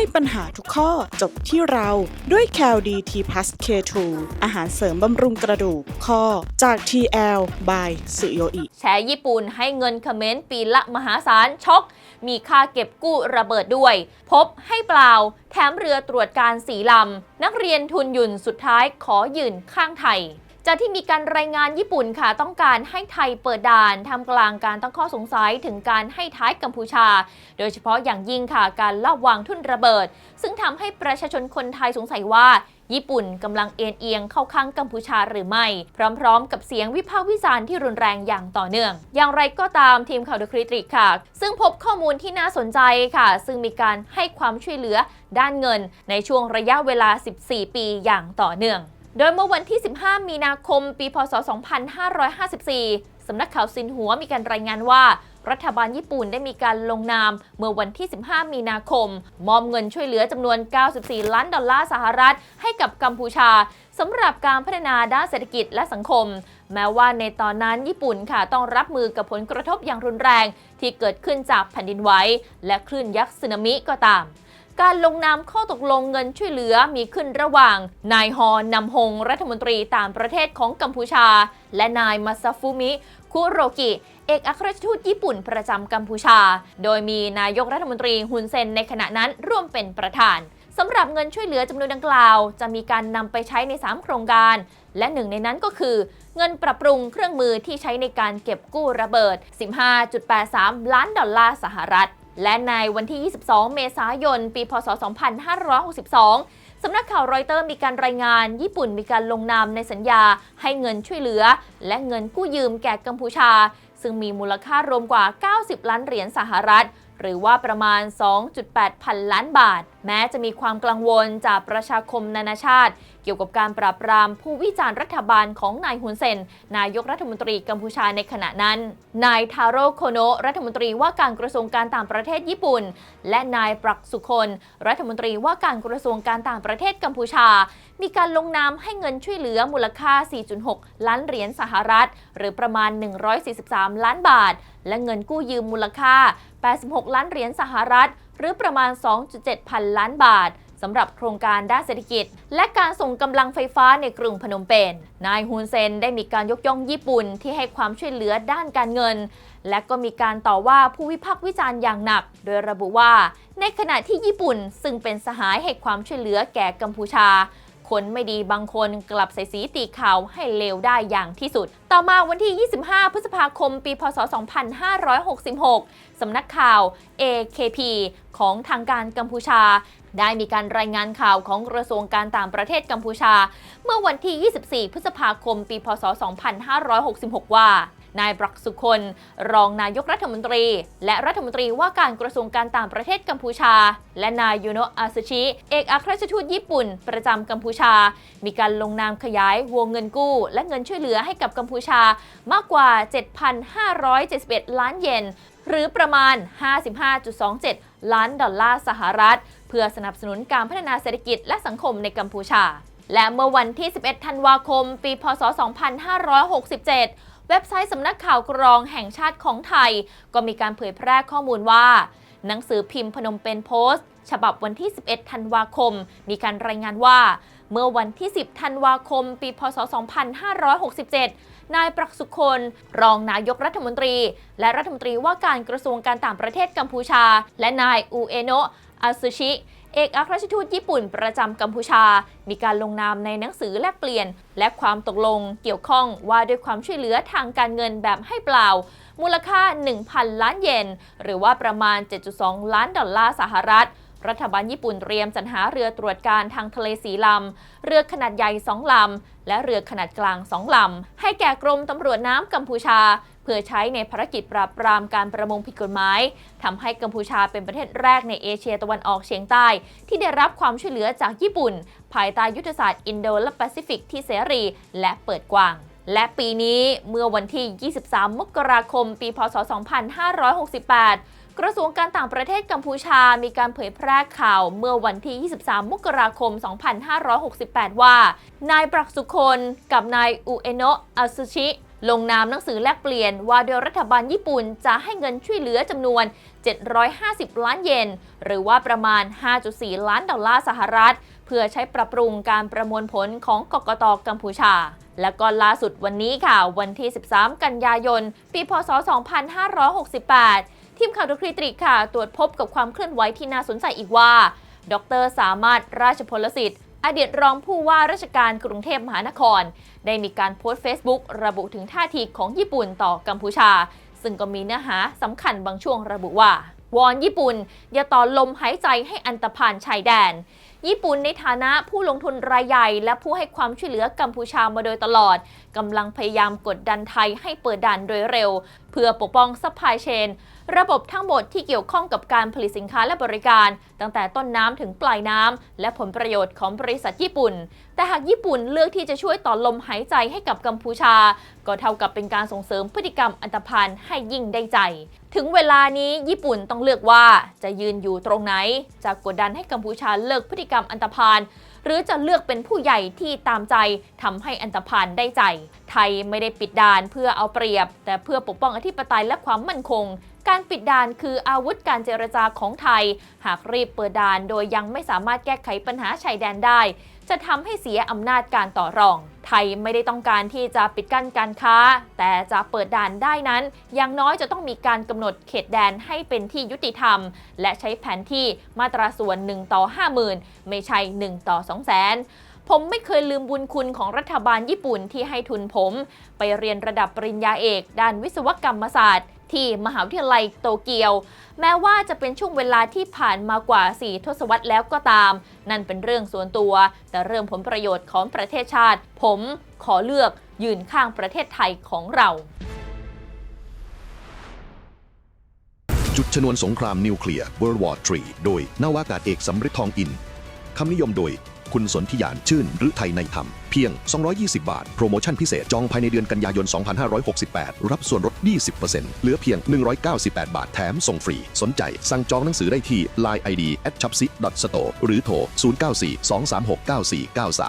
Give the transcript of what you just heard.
ให้ปัญหาทุกข้อจบที่เราด้วย c a l d t p l u s K2 อาหารเสริมบำรุงกระดูกข้อจาก TL by สุโยอิแชร์ญี่ปุ่นให้เงินคอมเขมนต์ปีละมหาศาลช็อก มีค่าเก็บกู้ระเบิดด้วย พบให้เปล่า แถมเรือตรวจการสีลำ นักเรียนทุนหยุ่นสุดท้ายขอยืนข้างไทย จากที่มีการรายงานญี่ปุ่นค่ะ ต้องการให้ไทยเปิดด่านทำกลางการตั้งข้อสงสัยถึงการให้ท้ายกัมพูชา โดยเฉพาะอย่างยิ่งค่ะการลอบวางทุ่นระเบิด ซึ่งทำให้ประชาชนคนไทยสงสัยว่าญี่ปุ่นกำลังเอ็นเอียงเข้าข้างกัมพูชาหรือไม่ พร้อมๆ กับเสียงวิพากษ์วิจารณ์ที่รุนแรงอย่างต่อเนื่อง อย่างไรก็ตามทีมข่าวเดอะคริติกค่ะ ซึ่งพบข้อมูลที่น่าสนใจค่ะ ซึ่งมีการให้ความช่วยเหลือด้านเงินในช่วงระยะเวลา 14 ปีอย่างต่อเนื่อง โดยเมื่อวันที่ 15 มีนาคม ปี พศ 2554 สำนักข่าวซินหัวมีการรายงานว่า รัฐบาลญี่ปุ่นได้มีการลงนาม เมื่อวันที่ 15 มีนาคม มอบเงินช่วยเหลือจำนวน 94 ล้านดอลลาร์สหรัฐ ให้กับกัมพูชาสำหรับการพัฒนาด้านเศรษฐกิจและสังคม แม้ว่าในตอนนั้นญี่ปุ่นค่ะต้องรับมือกับผลกระทบอย่างรุนแรง ที่เกิดขึ้นจากแผ่นดินไหวและคลื่นยักษ์สึนามิก็ตาม การลงนามข้อตกลงเงินช่วยเหลือมีขึ้นระหว่าง นายฮอนนำฮงรัฐมนตรีต่างประเทศของกัมพูชา และนายมาซาฟุมิ คุโรกิ เอกอัครราชทูตญี่ปุ่นประจำกัมพูชา โดยมีนายกรัฐมนตรีฮุนเซนในขณะนั้นร่วมเป็นประธานสำหรับเงินช่วยเหลือจำนวนดังกล่าว จะมีการนำไปใช้ใน 3 โครงการ และหนึ่งในนั้นก็คือ เงินปรับปรุงเครื่องมือที่ใช้ในการเก็บกู้ระเบิด 15.83 ล้านดอลลาร์สหรัฐ และในวันที่ 22 เมษายน ปีพศ 2562 สำนักข่าวรอยเตอร์มีการรายงาน ญี่ปุ่นมีการลงนามในสัญญาให้เงินช่วยเหลือ และเงินกู้ยืมแก่กัมพูชา ซึ่งมีมูลค่ารวมกว่า 90 ล้านเหรียญสหรัฐ หรือว่าประมาณ 2.8 พันล้านบาท แม้จะมีความกังวลจากประชาคมนานาชาติ เกี่ยวกับการปราบปรามผู้วิจารณ์รัฐบาลของนายฮุนเซน นายกรัฐมนตรีกัมพูชาในขณะนั้น นายทาโร่โคโนะรัฐมนตรีว่าการกระทรวงการต่างประเทศญี่ปุ่น และนายปรักสุคนรัฐมนตรีว่าการกระทรวงการต่างประเทศกัมพูชา มีการลงนามให้เงินช่วยเหลือมูลค่า 4.6 ล้านเหรียญสหรัฐ หรือประมาณ 143 ล้านบาท และเงินกู้ยืมมูลค่า 86 ล้านเหรียญสหรัฐ หรือประมาณ 2.7 พันล้านบาทสำหรับโครงการด้านเศรษฐกิจ และการส่งกำลังไฟฟ้าในกรุงพนมเปญ นายฮุนเซนได้มีการยกย่องญี่ปุ่นที่ให้ความช่วยเหลือด้านการเงิน และก็มีการต่อว่าผู้วิพากษ์วิจารณ์อย่างหนัก โดยระบุว่า ในขณะที่ญี่ปุ่นซึ่งเป็นสหายให้ความช่วยเหลือแก่กัมพูชา คนไม่ดีบางคนกลับใส่สีตีขาวให้เลวได้อย่างที่สุด ต่อมาวันที่ 25 พฤษภาคม ปี พศ 2566 สำนักข่าว AKP ของทางการกัมพูชา ได้มีการรายงานข่าวของกระทรวงการต่างประเทศกัมพูชา เมื่อวันที่ 24 พฤษภาคม ปี พศ 2566 ว่า นายบรักสุคนรองนายกรัฐมนตรี และรัฐมนตรีว่าการกระทรวงการต่างประเทศกัมพูชา และนายยูโนะอาซาชิ เอกอัครราชทูตญี่ปุ่น ประจำกัมพูชา มีการลงนามขยายวงเงินกู้ และเงินช่วยเหลือให้กับกัมพูชามากกว่า 7,571 ล้านเยนหรือประมาณ 55.27 ล้านดอลลาร์สหรัฐ เพื่อสนับสนุนการพัฒนาเศรษฐกิจและสังคมในกัมพูชาและเมื่อวันที่ 11 ธันวาคม ปี พศ 2567 เว็บไซต์สำนักข่าวกรองแห่งชาติของไทย ก็มีการเผยแพร่ข้อมูลว่า หนังสือพิมพ์พนมเปญโพสต์ ฉบับวันที่ 11 ธันวาคม มีการรายงานว่า เมื่อวันที่ 10 ธันวาคม ปีพศ 2567 นายปรักสุคนรองนายกรัฐมนตรี และรัฐมนตรีว่าการกระทรวงการต่างประเทศกัมพูชา และนายอูเอโนะอาซุชิ เอกอัครราชทูตญี่ปุ่นประจำกัมพูชา มีการลงนามในหนังสือแลกเปลี่ยน และความตกลงเกี่ยวข้องว่าด้วยความช่วยเหลือทางการเงินแบบให้เปล่า มูลค่า 1,000 ล้านเยน หรือว่าประมาณ 7.2 ล้านดอลลาร์สหรัฐรัฐบาลญี่ปุ่นเตรียมสรรหาเรือตรวจการทางทะเลสีลำ เรือขนาดใหญ่ 2 ลำ และเรือขนาดกลาง 2 ลำ ให้แก่กรมตำรวจน้ำกัมพูชา พื่อใช้ในภารกิจปราบปรามการประมงผิดกฎหมายทำให้กัมพูชาเป็นประเทศแรกในเอเชียตะวันออกเฉียงใต้ ที่ได้รับความช่วยเหลือจากญี่ปุ่น ภายใต้ยุทธศาสตร์อินโดและแปซิฟิกที่เสรี และเปิดกว้างและปีนี้เมื่อวันที่ 23 มกราคม ปี พศ 2568 กระทรวงการต่างประเทศกัมพูชา มีการเผยแพร่ข่าวเมื่อวันที่ 23 มกราคม 2568 ว่า นายปรักสุคนกับนายอุเอโนะอาซุชิ ลงนามหนังสือแลกเปลี่ยนว่าโดยรัฐบาลญี่ปุ่นจะให้เงินช่วยเหลือจำนวน 750 ล้านเยน หรือว่าประมาณ 5.4 ล้านดอลลาร์สหรัฐ เพื่อใช้ปรับปรุงการประมวลผลของกกตกัมพูชา และก็ล่าสุดวันนี้ค่ะ วันที่ 13 กันยายน ปีพศ 2568 ทีมข่าวดูคริตริกค่ะ ตรวจพบกับความเคลื่อนไหวที่น่าสนใจอีกว่า ดร สามารถราชพลสิทธิ์ อดีตรองผู้ว่าราชการกรุงเทพมหานคร ได้มีการโพสต์ Facebook ระบุถึงท่าทีของญี่ปุ่นต่อกัมพูชา ซึ่งก็มีเนื้อหาสำคัญบางช่วงระบุว่าวอนญี่ปุ่น อย่าต่อลมหายใจให้อันตรพานชายแดน ญี่ปุ่นในฐานะผู้ลงทุนรายใหญ่ และผู้ให้ความช่วยเหลือกัมพูชามาโดยตลอดกำลังพยายามกดดันไทยให้เปิดด่านโดยเร็ว เพื่อปกป้องซัพพลายเชน ระบบทั้งหมดที่เกี่ยวข้องกับการผลิตสินค้าและบริการ ตั้งแต่ต้นน้ำถึงปลายน้ำและผลประโยชน์ของบริษัทญี่ปุ่น แต่หากญี่ปุ่นเลือกที่จะช่วยต่อลมหายใจให้กับกัมพูชา ก็เท่ากับเป็นการส่งเสริมพฤติกรรมอันตรพานให้ยิ่งได้ใจ ถึงเวลานี้ญี่ปุ่นต้องเลือกว่าจะยืนอยู่ตรงไหน จะกดดันให้กัมพูชาเลิกพฤติกรรมอันตรพานหรือจะเลือกเป็นผู้ใหญ่ที่ตามใจทำให้อันตรพานได้ใจ ไทยไม่ได้ปิดด่านเพื่อเอาเปรียบ แต่เพื่อปกป้องอธิปไตยและความมั่นคง การปิดด่านคืออาวุธการเจรจาของไทย หากรีบเปิดด่านโดยยังไม่สามารถแก้ไขปัญหาชายแดนได้ จะทำให้เสียอำนาจการต่อรอง ไทยไม่ได้ต้องการที่จะปิดกั้นการค้า แต่จะเปิดด่านได้นั้นอย่างน้อยจะต้องมีการกำหนดเขตแดนให้เป็นที่ยุติธรรม และใช้แผนที่มาตราส่วน1ต่อ50,000 ไม่ใช่ 1 ต่อ 200,000 ผมไม่เคยลืมบุญคุณของรัฐบาลญี่ปุ่นที่ให้ทุนผม ไปเรียนระดับปริญญาเอก ด้านวิศวกรรมศาสตร์ ที่มหาวิทยาลัยโตเกียว แม้ว่าจะเป็นช่วงเวลาที่ผ่านมากว่า 4 ทศวรรษแล้วก็ตาม นั่นเป็นเรื่องส่วนตัว แต่เรื่องผลประโยชน์ของประเทศชาติ ผมขอเลือกยืนข้างประเทศไทยของเราจุดชนวนสงครามนิวเคลียร์ World War III โดยนาวากาศเอกสำริดทองอิน คำนิยมโดย คุณสนธิยานชื่นหรือไทยในธรรม เพียง 220 บาท โปรโมชั่นพิเศษ จองภายในเดือนกันยายน 2568 รับส่วนลด 20%เหลือเพียง 198 บาทแถมส่งฟรี สนใจ สั่งจองหนังสือได้ที่ Line ID at c h a p s i store หรือโทร 094 236 9493